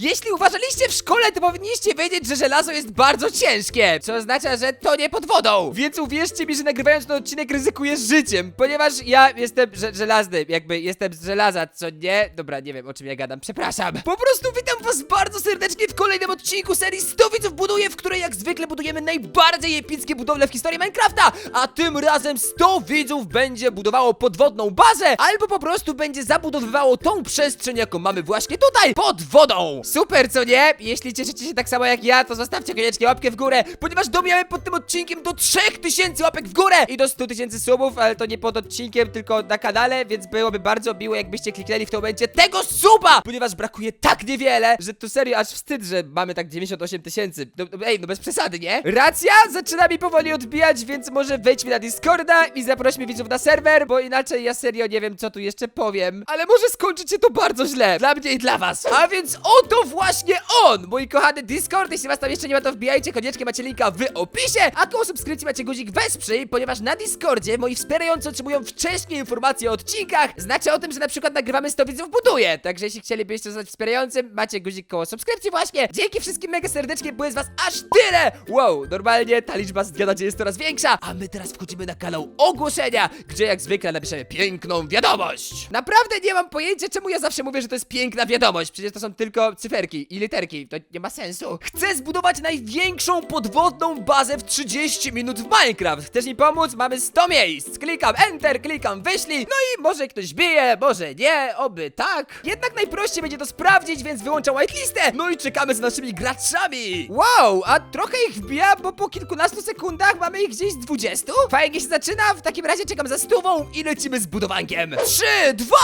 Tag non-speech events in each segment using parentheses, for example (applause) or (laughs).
Jeśli uważaliście w szkole, to powinniście wiedzieć, że żelazo jest bardzo ciężkie, co oznacza, że to nie pod wodą. Więc uwierzcie mi, że nagrywając ten odcinek ryzykuję życiem, ponieważ ja jestem że żelazny, jakby jestem z żelaza, co nie? Dobra, nie wiem o czym ja gadam, przepraszam. Po prostu witam was bardzo serdecznie w kolejnym odcinku serii 100 widzów buduje, w której jak zwykle budujemy najbardziej epickie budowle w historii Minecrafta, a tym razem 100 widzów będzie budowało podwodną bazę, albo po prostu będzie zabudowywało tą przestrzeń, jaką mamy właśnie tutaj, pod wodą. Super, co nie? Jeśli cieszycie się tak samo jak ja, to zostawcie koniecznie łapkę w górę, ponieważ dobijamy pod tym odcinkiem do 3000 łapek w górę i do 100 tysięcy subów, ale to nie pod odcinkiem, tylko na kanale, więc byłoby bardzo miło, jakbyście kliknęli w tym momencie tego suba, ponieważ brakuje tak niewiele, że to serio aż wstyd, że mamy tak 98 tysięcy. No, no, ej, no bez przesady, nie? Racja zaczyna mi powoli odbijać, więc może wejdźmy na Discorda i zaprośmy widzów na serwer, bo inaczej ja serio nie wiem, co tu jeszcze powiem. Ale może skończyć się to bardzo źle, dla mnie i dla was. A więc oto właśnie on, mój kochany Discord. Jeśli was tam jeszcze nie ma, to wbijajcie, koniecznie macie linka w opisie, a koło subskrypcji macie guzik wesprzyj, ponieważ na Discordzie moi wspierający otrzymują wcześniej informacje o odcinkach. Znaczy o tym, że na przykład nagrywamy 100 widzów buduje. Także jeśli chcielibyście zostać wspierającym, macie guzik koło subskrypcji właśnie. Dzięki wszystkim mega serdecznie, bo jest was aż tyle! Wow, normalnie ta liczba z na dzień jest coraz większa, a my teraz wchodzimy na kanał ogłoszenia, gdzie jak zwykle napiszemy piękną wiadomość. Naprawdę nie mam pojęcia, czemu ja zawsze mówię, że to jest piękna wiadomość. Przecież to są tylko cyferki i literki, to nie ma sensu. Chcę zbudować największą podwodną bazę w 30 minut w Minecraft. Chcesz mi pomóc? Mamy 100 miejsc. Klikam Enter, klikam wyślij, no i może ktoś bije, może nie, oby tak. Jednak najprościej będzie to sprawdzić, więc wyłączam whitelistę. No i czekamy z naszymi graczami. Wow, a trochę ich wbija, bo po kilkunastu sekundach mamy ich gdzieś z 20. Fajnie się zaczyna, w takim razie czekam za stówą i lecimy z budowankiem. 3, 2,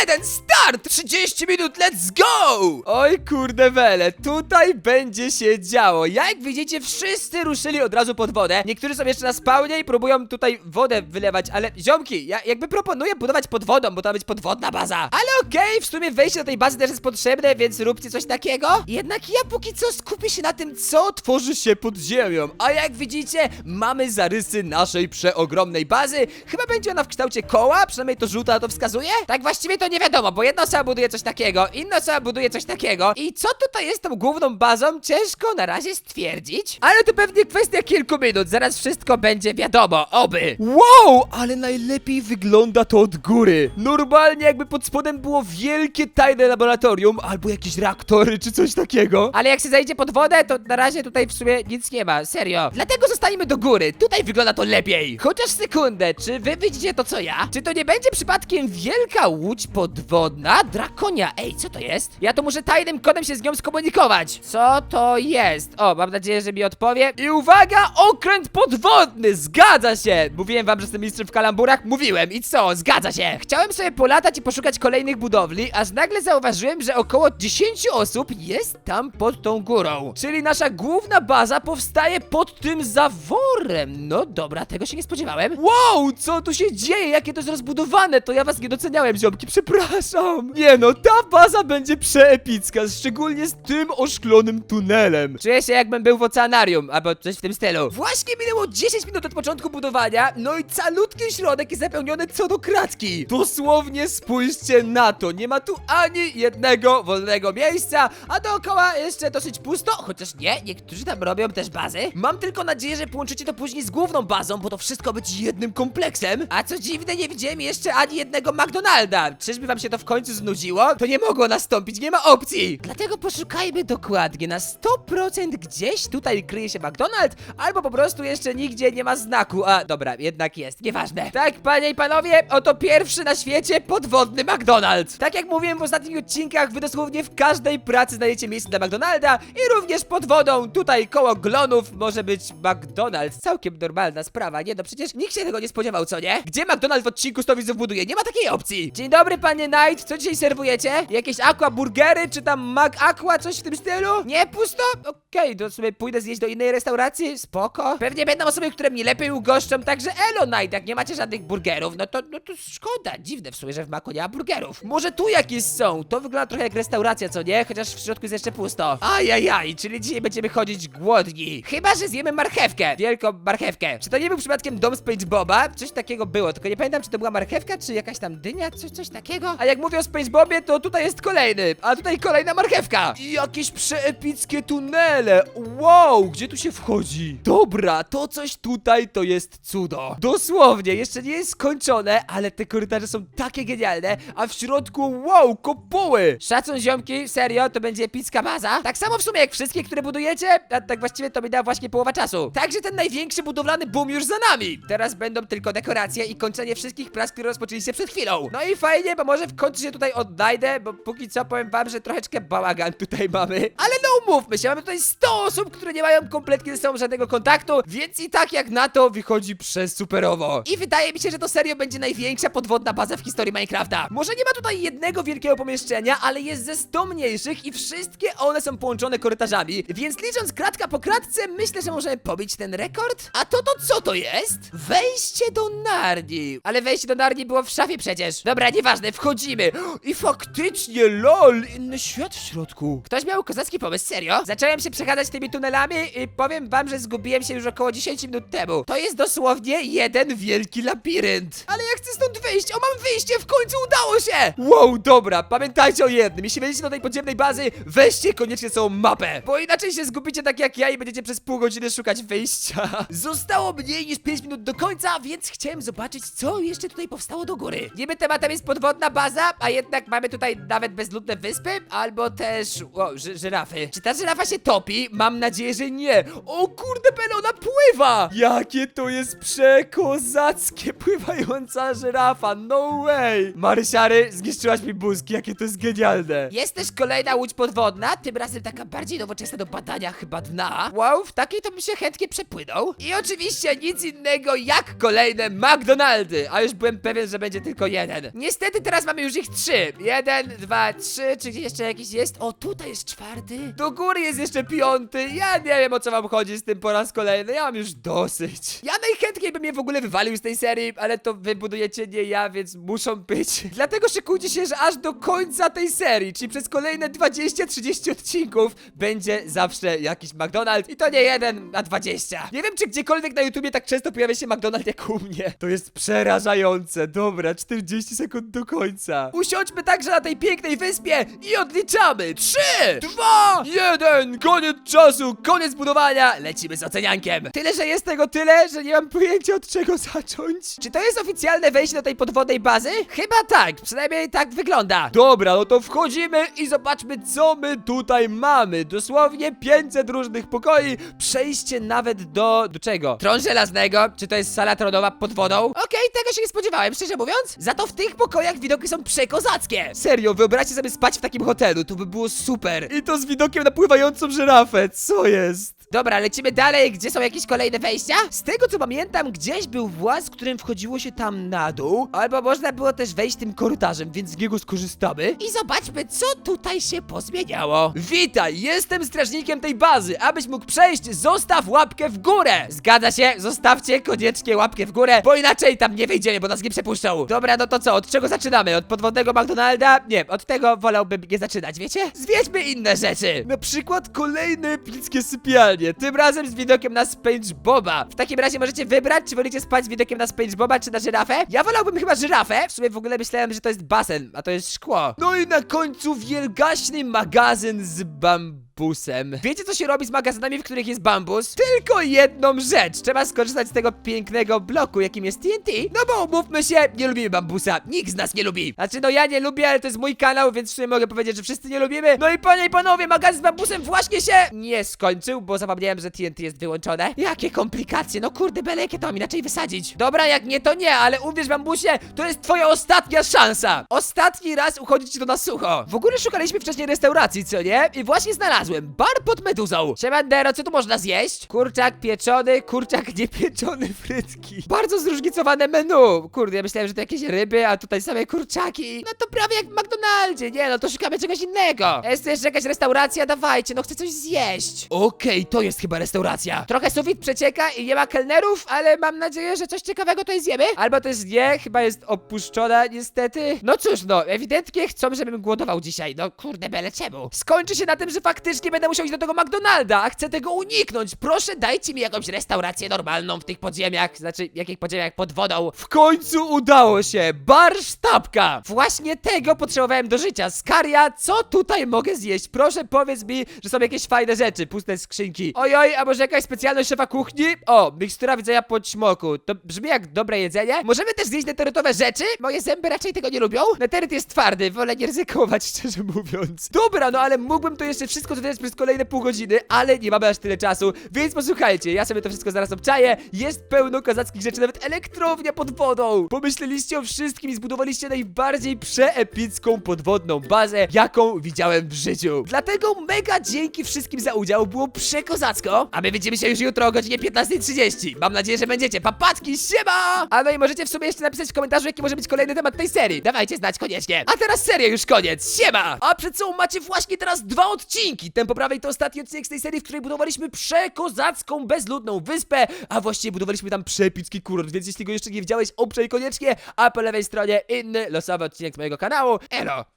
1, start! 30 minut, let's go! Oj kurde wele, tutaj będzie się działo. Jak widzicie, wszyscy ruszyli od razu pod wodę. Niektórzy są jeszcze na spawnie i próbują tutaj wodę wylewać, ale ziomki, ja jakby proponuję budować pod wodą, bo to ma być podwodna baza. Ale okej, w sumie wejście do tej bazy też jest potrzebne, więc róbcie coś takiego. Jednak ja póki co skupię się na tym, co tworzy się pod ziemią. A jak widzicie, mamy zarysy naszej przeogromnej bazy. Chyba będzie ona w kształcie koła, przynajmniej to żółta to wskazuje. Tak właściwie to nie wiadomo, bo jedna osoba buduje coś takiego, inna osoba buduje coś takiego. I co tutaj jest tą główną bazą, ciężko na razie stwierdzić. Ale to pewnie kwestia kilku minut, zaraz wszystko będzie wiadomo, oby. Wow, ale najlepiej wygląda to od góry. Normalnie jakby pod spodem było wielkie tajne laboratorium, albo jakieś reaktory, czy coś takiego. Ale jak się zajdzie pod wodę, to na razie tutaj w sumie nic nie ma, serio. Dlatego zostaniemy do góry, tutaj wygląda to lepiej. Chociaż sekundę, czy wy widzicie to co ja? Czy to nie będzie przypadkiem wielka łódź podwodna? Drakonia, ej, co to jest? Ja to muszę tajnym kodem się z nią skomunikować. Co to jest? O, mam nadzieję, że mi odpowie. I uwaga, okręt podwodny, zgadza się. Mówiłem wam, że jestem mistrzem w kalamburach? Mówiłem. I co? Zgadza się. Chciałem sobie polatać i poszukać kolejnych budowli, aż nagle zauważyłem, że około 10 osób jest tam pod tą górą. Czyli nasza główna baza powstaje pod tym zaworem. No dobra, tego się nie spodziewałem. Wow, co tu się dzieje? Jakie to jest rozbudowane? To ja was nie doceniałem, ziomki, przepraszam. Nie no, ta baza będzie przeepicka, szczególnie z tym oszklonym tunelem. Czuję się jakbym był w oceanarium, albo coś w tym stylu. Właśnie minęło 10 minut od początku budowania, no i calutki środek jest zapełniony co do kratki. Dosłownie spójrzcie na to, nie ma tu ani jednego wolnego miejsca, a dookoła jeszcze dosyć pusto, chociaż nie, niektórzy tam robią też bazy. Mam tylko nadzieję, że połączycie to później z główną bazą, bo to wszystko być jednym kompleksem. A co dziwne, nie widziałem jeszcze ani jednego McDonalda. Czyżby wam się to w końcu znudziło? To nie mogło nastąpić, nie ma opcji. Dlatego poszukajmy dokładnie, na 100% gdzieś tutaj kryje się McDonald, albo po prostu jeszcze nigdzie nie ma znaku. A, dobra, jednak jest, nieważne. Tak, panie i panowie, oto pierwszy na świecie podwodny McDonald's. Tak jak mówiłem w ostatnich odcinkach, wy dosłownie w każdej pracy znajdziecie miejsce dla McDonalda i również pod wodą, tutaj koło glonów może być McDonald's. Całkiem normalna sprawa, nie no przecież nikt się tego nie spodziewał, co nie? Gdzie McDonald's w odcinku 100 widzów buduje? Nie ma takiej opcji. Dzień dobry, panie Knight, co dzisiaj serwujecie? Jakieś aqua burgery, czy tam Mac Aqua, coś w tym stylu? Nie, pusto? Okej, to sobie pójdę zjeść do innej restauracji, spoko. Pewnie będą osoby, które mnie lepiej ugoszczą, także elo Knight, jak nie macie żadnych burgerów, no to, no to szkoda, dziwne w sumie, że w Macu nie ma burgerów. Może tu jakieś są, to wygląda trochę jak restauracja, co nie? Chociaż w środku jest jeszcze pusto. Ajajaj, czyli dzisiaj będziemy chodzić głodni. Chyba, że zjemy marchewkę, wielką marchewkę. Czy to nie był przypadkiem dom SpongeBoba? Coś takiego było, tylko nie pamiętam, czy to była marchewka, czy jakaś tam dynia, coś, coś takiego. A jak mówię o SpongeBobie, to tutaj jest kolejny, a tutaj kolejna marchewka. I jakieś przeepickie tunele. Wow, gdzie tu się wchodzi? Dobra, to coś tutaj to jest cudo. Dosłownie, jeszcze nie jest skończone, ale te korytarze są takie genialne, a w środku, wow, kopuły. Szacun ziomki, serio, to będzie epicka baza. Tak samo w sumie jak wszystkie, które budujecie, a tak właściwie to mi da właśnie połowa czasu. Także ten największy budowlany boom już za nami. Teraz będą tylko dekoracje i kończenie wszystkich prac, które rozpoczęliście przed chwilą. No i fajnie, bo może w końcu się tutaj odnajdę, bo póki co powiem wam, że troszeczkę bałagan tutaj mamy. Ale no umówmy się, mamy tutaj 100 osób, które nie mają kompletnie ze sobą żadnego kontaktu, więc i tak jak na to wychodzi przez superowo. I wydaje mi się, że to serio będzie największa podwodna baza w historii Minecrafta. Może nie ma tutaj jednego wielkiego pomieszczenia, ale jest ze 100 mniejszych i wszystkie one są połączone korytarzami, więc licząc kratka po kratce, myślę, że możemy pobić ten rekord. A to to co to jest? Wejście do Narni. Ale wejście do Narni było w szafie przecież. Dobra, nieważne, wchodzimy. I faktycznie, lol, inny świat w środku. Ktoś miał kozacki pomysł, serio? Zacząłem się przechadzać tymi tunelami i powiem wam, że zgubiłem się już około 10 minut temu. To jest dosłownie jeden wielki labirynt. Ale ja chcę stąd wyjść, o mam wyjście, w końcu udało się! Wow, dobra, pamiętajcie o jednym, jeśli wejdziecie do tej podziemnej bazy, weźcie koniecznie całą mapę, bo inaczej się zgubicie tak jak ja i będziecie przez pół godziny szukać wyjścia. (laughs) Zostało mniej niż 5 minut do końca, więc chciałem zobaczyć, co jeszcze tutaj powstało do góry. Niby tematem jest podwodna baza, a jednak mamy tutaj nawet bezludne wyspy, albo też, o, ży żyrafy. Czy ta żyrafa się topi? Mam nadzieję, że nie. O kurde, Belo, ona pływa! Jakie to jest przekozackie, pływająca żyrafa, no way! Marysiary, zniszczyłaś mi buzki, jakie to jest genialne. Jest też kolejna łódź podwodna, tym razem taka bardziej nowoczesna do badania chyba dna. Wow, w takiej to bym się chętnie przepłynął. I oczywiście nic innego jak kolejne McDonaldy, a już byłem pewien, że będzie tylko jeden. Niestety teraz mamy już ich trzy. Jeden, dwa, trzy, czy jeszcze jakiś jest? O, tutaj jest czwarty. Do góry jest jeszcze piąty. Ja nie wiem o co wam chodzi z tym po raz kolejny, ja mam już dosyć. Ja najchętniej bym je w ogóle wywalił z tej serii, ale to wy budujecie, nie ja, więc muszą być. Dlatego szykujcie się, że aż do końca tej serii, czyli przez kolejne 20-30 odcinków będzie zawsze jakiś McDonald's i to nie jeden na 20. Nie wiem, czy gdziekolwiek na YouTubie tak często pojawia się McDonald's jak u mnie. To jest przerażające. Dobra, 40 sekund do końca. Usiądźmy także na tej pięknej wyspie i 3, 2, 1. Koniec czasu, koniec budowania. Lecimy z oceniankiem. Tyle, że jest tego tyle, że nie mam pojęcia od czego (laughs) zacząć. Czy to jest oficjalne wejście do tej podwodnej bazy? Chyba tak, przynajmniej tak wygląda. Dobra, no to wchodzimy i zobaczmy, co my tutaj mamy. Dosłownie 500 różnych pokoi, przejście nawet do... do czego? Tron żelaznego? Czy to jest sala tronowa pod wodą? Okej, tego się nie spodziewałem, szczerze mówiąc. Za to w tych pokojach widoki są przekozackie. Serio, wyobraźcie sobie spać w takim hotelu, to by było super. I to z widokiem na pływającą żyrafę, co jest? Dobra, lecimy dalej, gdzie są jakieś kolejne wejścia? Z tego co pamiętam, gdzieś był właz, którym wchodziło się tam na dół, albo można było też wejść tym korytarzem, więc z niego skorzystamy. I zobaczmy, co tutaj się pozmieniało. Witaj, jestem strażnikiem tej bazy. Abyś mógł przejść, zostaw łapkę w górę. Zgadza się, zostawcie koniecznie łapkę w górę, bo inaczej tam nie wejdziemy, bo nas nie przepuszczą. Dobra, no to co, od czego zaczynamy? Od podwodnego McDonalda? Nie, od tego wolałbym nie zaczynać, wiecie? Zwiedźmy inne rzeczy. Na przykład kolejne epickie sypialnie, tym razem z widokiem na SpongeBoba. W takim razie możecie wybrać, czy wolicie spać z widokiem na SpongeBoba, czy na żyrafę. Ja wolałbym chyba żyrafę. W sumie w ogóle myślałem, że to jest basen, a to jest szkło. No i na końcu wielgaśny magazyn z bambu bambusem. Wiecie co się robi z magazynami, w których jest bambus? Tylko jedną rzecz. Trzeba skorzystać z tego pięknego bloku, jakim jest TNT. No bo umówmy się, nie lubimy bambusa. Nikt z nas nie lubi. Znaczy no ja nie lubię, ale to jest mój kanał, więc w sumie mogę powiedzieć, że wszyscy nie lubimy. No i panie i panowie, magazyn z bambusem właśnie się nie skończył, bo zapomniałem, że TNT jest wyłączone. Jakie komplikacje, no kurde bele, jakie to mam inaczej wysadzić. Dobra, jak nie to nie, ale uwierz bambusie, to jest twoja ostatnia szansa. Ostatni raz uchodzić ci to na sucho. W ogóle szukaliśmy wcześniej restauracji, co nie? I właśnie znalazłem bar pod meduzą. Siemandero, co tu można zjeść? Kurczak pieczony, kurczak niepieczony, frytki. Bardzo zróżnicowane menu. Kurde, ja myślałem, że to jakieś ryby, a tutaj same kurczaki. No to prawie jak w McDonaldzie, nie? No to szukamy czegoś innego. Jest tu jeszcze jakaś restauracja? Dawajcie, no chcę coś zjeść. Okej, to jest chyba restauracja. Trochę sufit przecieka i nie ma kelnerów, ale mam nadzieję, że coś ciekawego tutaj zjemy. Albo też nie, chyba jest opuszczona niestety. No cóż, no, ewidentnie chcą, żebym głodował dzisiaj. No kurde, bele czemu? Skończy się na tym, że faktycznie koniecznie będę musiał iść do tego McDonalda, a chcę tego uniknąć. Proszę dajcie mi jakąś restaurację normalną w tych podziemiach, znaczy jakich podziemiach pod wodą. W końcu udało się, bar sztabka. Właśnie tego potrzebowałem do życia. Skaria, co tutaj mogę zjeść? Proszę powiedz mi, że są jakieś fajne rzeczy, puste skrzynki. Ojoj, a może jakaś specjalność szefa kuchni? O, mikstura widzenia po ćmoku. To brzmi jak dobre jedzenie. Możemy też zjeść neterytowe rzeczy? Moje zęby raczej tego nie lubią. Neteryt jest twardy, wolę nie ryzykować, (laughs) szczerze mówiąc. Dobra, no ale mógłbym to jeszcze wszystko tutaj przez kolejne pół godziny, ale nie mamy aż tyle czasu, więc posłuchajcie, ja sobie to wszystko zaraz obczaję. Jest pełno kozackich rzeczy, nawet elektrownia pod wodą. Pomyśleliście o wszystkim i zbudowaliście najbardziej przeepicką podwodną bazę, jaką widziałem w życiu. Dlatego mega dzięki wszystkim za udział, było przekozacko. A my widzimy się już jutro o godzinie 15.30. Mam nadzieję, że będziecie. Papatki, siema! A no i możecie w sumie jeszcze napisać w komentarzu, jaki może być kolejny temat tej serii. Dawajcie znać koniecznie. A teraz seria już koniec. Siema! A przed sobą macie właśnie teraz dwa odcinki. Ten po prawej to ostatni odcinek z tej serii, w której budowaliśmy przekozacką, bezludną wyspę, a właściwie budowaliśmy tam przepicki kurort, więc jeśli go jeszcze nie widziałeś, obczaj koniecznie, a po lewej stronie inny losowy odcinek z mojego kanału. Elo!